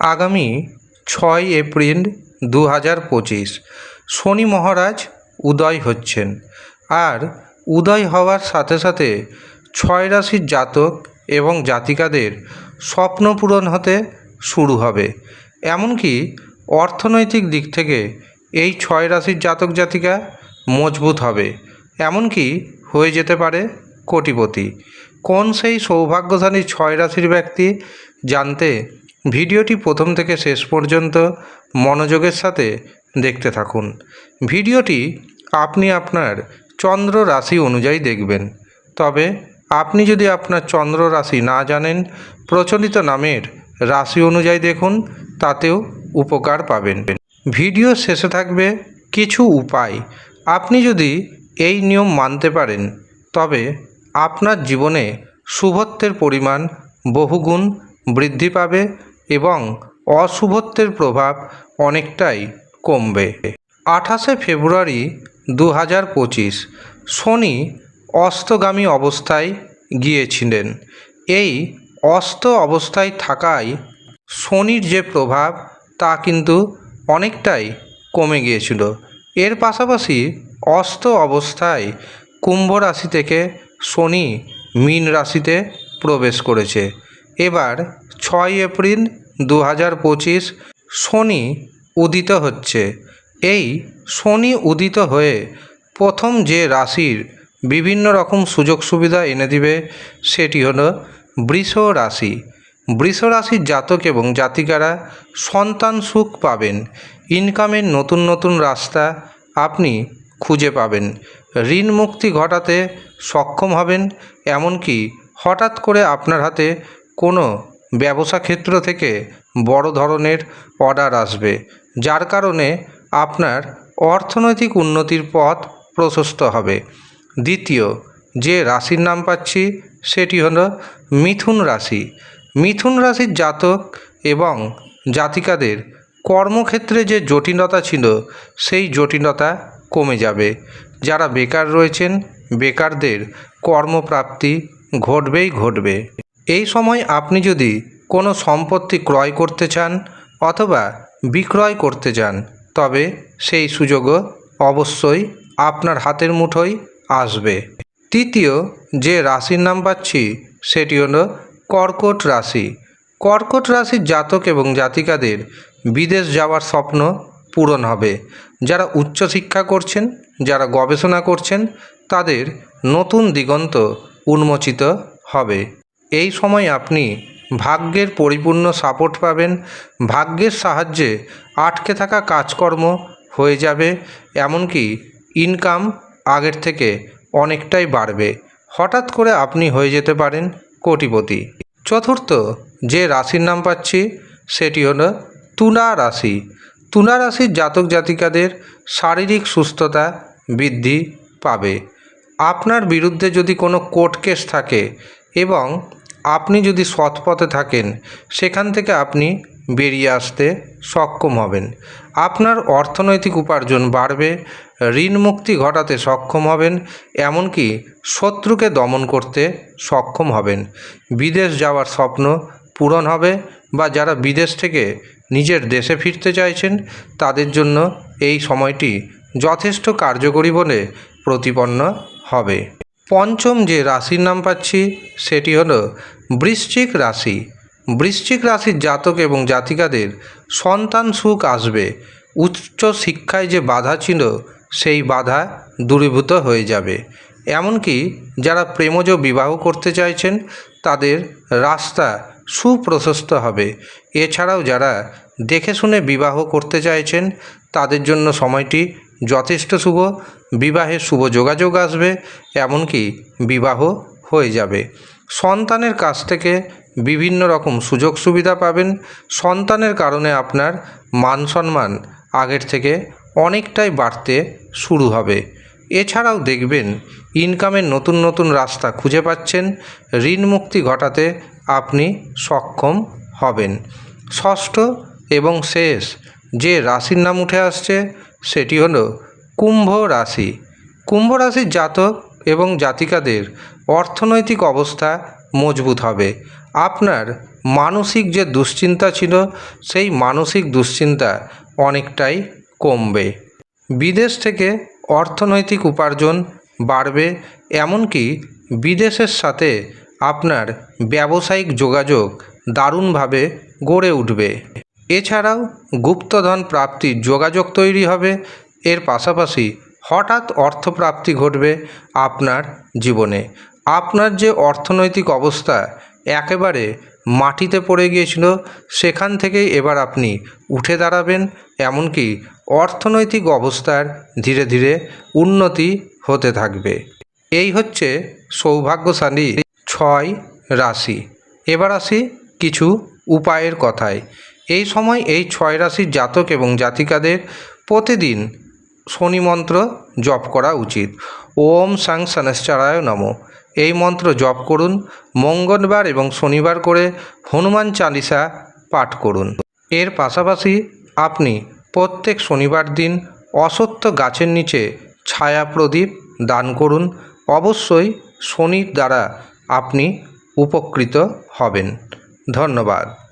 আগামী ছয় এপ্রিল দু হাজার পঁচিশ। শনি মহারাজ উদয় হচ্ছেন। আর উদয় হওয়ার সাথে সাথে ছয় রাশির জাতক এবং জাতিকাদের স্বপ্ন পূরণ হতে শুরু হবে। এমনকি অর্থনৈতিক দিক থেকে এই ছয় রাশির জাতক জাতিকা মজবুত হবে। এমনকি হয়ে যেতে পারে কোটিপতি। কোন সেই সৌভাগ্যশালী ছয় রাশির ব্যক্তি জানতে ভিডিওটি প্রথম থেকে শেষ পর্যন্ত মনোযোগের সাথে দেখতে থাকুন। ভিডিওটি আপনি আপনার চন্দ্র রাশি অনুযায়ী দেখবেন। তবে আপনি যদি আপনার চন্দ্র রাশি না জানেন, প্রচলিত নামের রাশি অনুযায়ী দেখুন, তাতেও উপকার পাবেন। ভিডিও শেষে থাকবে কিছু উপায়। আপনি যদি এই নিয়ম মানতে পারেন, তবে আপনার জীবনে শুভত্বের পরিমাণ বহুগুণ বৃদ্ধি পাবে এবং অশুভত্বের প্রভাব অনেকটাই কমবে। আঠাশে ফেব্রুয়ারি দু হাজার পঁচিশ শনি অস্তগামী অবস্থায় গিয়েছিলেন। এই অস্ত অবস্থায় থাকায় শনির যে প্রভাব, তা কিন্তু অনেকটাই কমে গিয়েছিল। এর পাশাপাশি অস্ত অবস্থায় কুম্ভ রাশি থেকে শনি মীন রাশিতে প্রবেশ করেছে। এবার ছয় এপ্রিল দু হাজার পঁচিশ শনি উদিত হচ্ছে। এই শনি উদিত হয়ে প্রথম যে রাশির বিভিন্ন রকম সুযোগ সুবিধা এনে দিবে সেটি হলো বৃষ রাশি। বৃষ রাশির জাতক এবং জাতিকারা সন্তান সুখ পাবেন। ইনকামের নতুন নতুন রাস্তা আপনি খুঁজে পাবেন। ঋণ মুক্তি ঘটাতে সক্ষম হবেন, এমনকি হঠাৎ করে আপনার হাতে কোনো ব্যবসা ক্ষেত্র থেকে বড় ধরনের অর্ডার আসবে, যার কারণে আপনার অর্থনৈতিক উন্নতির পথ প্রশস্ত হবে। দ্বিতীয়, যে রাশির নাম পাচ্ছি সেটি হলো মিথুন রাশি। মিথুন রাশির জাতক এবং জাতিকাদের কর্মক্ষেত্রে যে জটিলতা ছিল, সেই জটিলতা কমে যাবে। যারা বেকার রয়েছেন, বেকারদের কর্মপ্রাপ্তি ঘটবেই ঘটবে। এই সময় আপনি যদি কোনো সম্পত্তি ক্রয় করতে চান অথবা বিক্রয় করতে চান তবে সেই সুযোগও অবশ্যই আপনার হাতের মুঠোয় আসবে। তৃতীয় যে রাশির নাম পাচ্ছি, সেটি হলো কর্কট রাশি। কর্কট রাশির জাতক এবং জাতিকাদের বিদেশ যাওয়ার স্বপ্ন পূরণ হবে। যারা উচ্চশিক্ষা করছেন, যারা গবেষণা করছেন, তাদের নতুন দিগন্ত উন্মোচিত হবে। এই সময় আপনি ভাগ্যের পরিপূর্ণ সাপোর্ট পাবেন। ভাগ্যের সাহায্যে আটকে থাকা কাজকর্ম হয়ে যাবে, এমনকি ইনকাম আগের থেকে অনেকটাই বাড়বে। হঠাৎ করে আপনি হয়ে যেতে পারেন কোটিপতি। চতুর্থ যে রাশির নাম পাচ্ছি, সেটি হলো তুলা রাশি। তুলা রাশির জাতক জাতিকাদের শারীরিক সুস্থতা বৃদ্ধি পাবে। আপনার বিরুদ্ধে যদি কোনো কোর্ট কেস থাকে এবং আপনি যদি সৎ পথে থাকেন, সেখান থেকে আপনি বেরিয়ে আসতে সক্ষম হবেন। আপনার অর্থনৈতিক উপার্জন বাড়বে, ঋণ মুক্তি ঘটাতে সক্ষম হবেন, এমনকি শত্রুকে দমন করতে সক্ষম হবেন। বিদেশ যাওয়ার স্বপ্ন পূরণ হবে বা যারা বিদেশ থেকে নিজের দেশে ফিরতে চাইছেন, তাদের জন্য এই সময়টি যথেষ্ট কার্যকরী বলে প্রতিপন্ন হবে। পঞ্চম যে রাশির নাম পাচ্ছি, সেটি হলো বৃশ্চিক রাশি। বৃশ্চিক রাশির জাতক এবং জাতিকাদের সন্তান সুখ আসবে। উচ্চ শিক্ষায় যে বাধা ছিল, সেই বাধা দূরীভূত হয়ে যাবে। এমনকি যারা প্রেমজ বিবাহ করতে চাইছেন, তাদের রাস্তা সুপ্রশস্ত হবে। এছাড়াও যারা দেখে শুনে বিবাহ করতে চাইছেন, তাদের জন্য সময়টি যথেষ্ট শুভ। বিবাহের শুভ যোগাযোগ আসবে, এমনকি বিবাহ হয়ে যাবে। সন্তানের কাছ থেকে বিভিন্ন রকম সুযোগ সুবিধা পাবেন। সন্তানের কারণে আপনার মান সম্মান আগের থেকে অনেকটাই বাড়তে শুরু হবে। এছাড়াও দেখবেন ইনকামের নতুন নতুন রাস্তা খুঁজে পাচ্ছেন। ঋণ মুক্তি ঘটাতে আপনি সক্ষম হবেন। ষষ্ঠ এবং শেষ যে রাশির নাম উঠে আসছে, সেটি হলো কুম্ভ রাশি। কুম্ভ রাশির জাতক এবং জাতিকাদের অর্থনৈতিক অবস্থা মজবুত হবে। আপনার মানসিক যে দুশ্চিন্তা ছিল, সেই মানসিক দুশ্চিন্তা অনেকটাই কমবে। বিদেশ থেকে অর্থনৈতিক উপার্জন বাড়বে, এমনকি বিদেশের সাথে আপনার ব্যবসায়িক যোগাযোগ দারুণভাবে গড়ে উঠবে। এছাড়াও গুপ্তধন প্রাপ্তির যোগাযোগ তৈরি হবে। এর পাশাপাশি হঠাৎ অর্থপ্রাপ্তি ঘটবে আপনার জীবনে। আপনার যে অর্থনৈতিক অবস্থা একেবারে মাটিতে পড়ে গিয়েছিল, সেখান থেকেই এবার আপনি উঠে দাঁড়াবেন, এমনকি অর্থনৈতিক অবস্থার ধীরে ধীরে উন্নতি হতে থাকবে। এই হচ্ছে সৌভাগ্যশালী ছয় রাশি। এবার আসি কিছু উপায়ের কথায়। এই সময় এই ছয় রাশির জাতক এবং জাতিকাদের প্রতিদিন শনি মন্ত্র জপ করা উচিত। ওম সাং শনশ্চরায় নম। এই মন্ত্র জপ করুন, মঙ্গলবার এবং শনিবার করে হনুমান চালিসা পাঠ করুন। এর পাশাপাশি আপনি প্রত্যেক শনিবার দিন অসত্য গাছের নিচে ছায়া প্রদীপ দান করুন, অবশ্যই শনির দ্বারা আপনি উপকৃত হবেন। ধন্যবাদ।